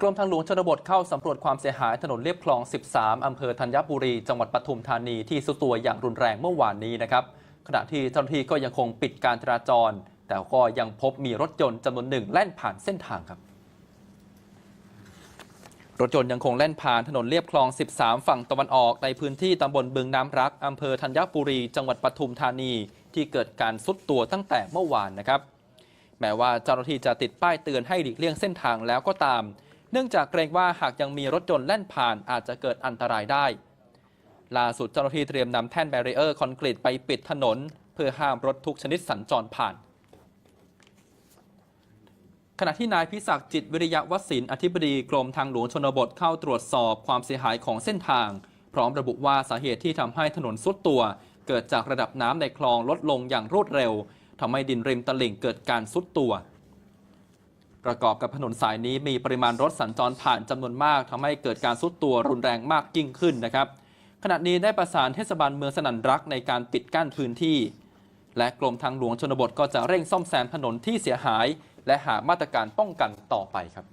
กรมทางหลวงชนบทเข้าสำรวจความเสียหายถนนเลียบคลอง 13 อำเภอธัญบุรี จังหวัดปทุมธานีที่สุดตัวอย่างรุนแรงเมื่อวานนี้นะครับ ขณะที่เจ้าหน้าที่ก็ยังคงปิดการจราจร แต่ก็ยังพบมีรถยนต์จำนวนหนึ่งแล่นผ่านเส้นทางครับ รถยนต์ยังคงแล่นผ่านถนนเลียบคลอง 13 ฝั่งตะวันออกในพื้นที่ตำบลบึงน้ำรักอำเภอธัญบุรี จังหวัดปทุมธานี ที่เกิดการซุดตัวตั้งแต่เมื่อวานนะครับ แม้ว่าเจ้าหน้าที่จะติดป้ายเตือนให้หลีกเลี่ยงเส้นทางแล้วก็ตาม เนื่องจากเกรงว่าหากยังมีรถยนต์แล่นผ่านอาจจะเกิดอันตรายได้ ล่าสุดเจ้าหน้าที่เตรียมนำแท่นแบรีเออร์คอนกรีตไปปิดถนน เพื่อห้ามรถทุกชนิดสัญจรผ่าน ขณะที่นายพิศักดิ์จิตวิริยะวศินอธิบดีกรมทางหลวงชนบทเข้าตรวจสอบความเสียหายของเส้นทาง พร้อมระบุว่าสาเหตุที่ทำให้ถนนสุดตัว เกิดจากระดับน้ำในคลองลดลงอย่างรวดเร็วทำให้ดินริมตลิ่งเกิดการสุดตัว ประกอบกับถนนสายนี้มีปริมาณรถสัญจรผ่านจำนวนมากทำให้เกิดการซุดตัวรุนแรงมากยิ่งขึ้นนะครับ ขณะนี้ได้ประสานเทศบาลเมืองสนันรักในการปิดกั้นพื้นที่ และกรมทางหลวงชนบทก็จะเร่งซ่อมแซมถนนที่เสียหาย และหามาตรการป้องกันต่อไปครับ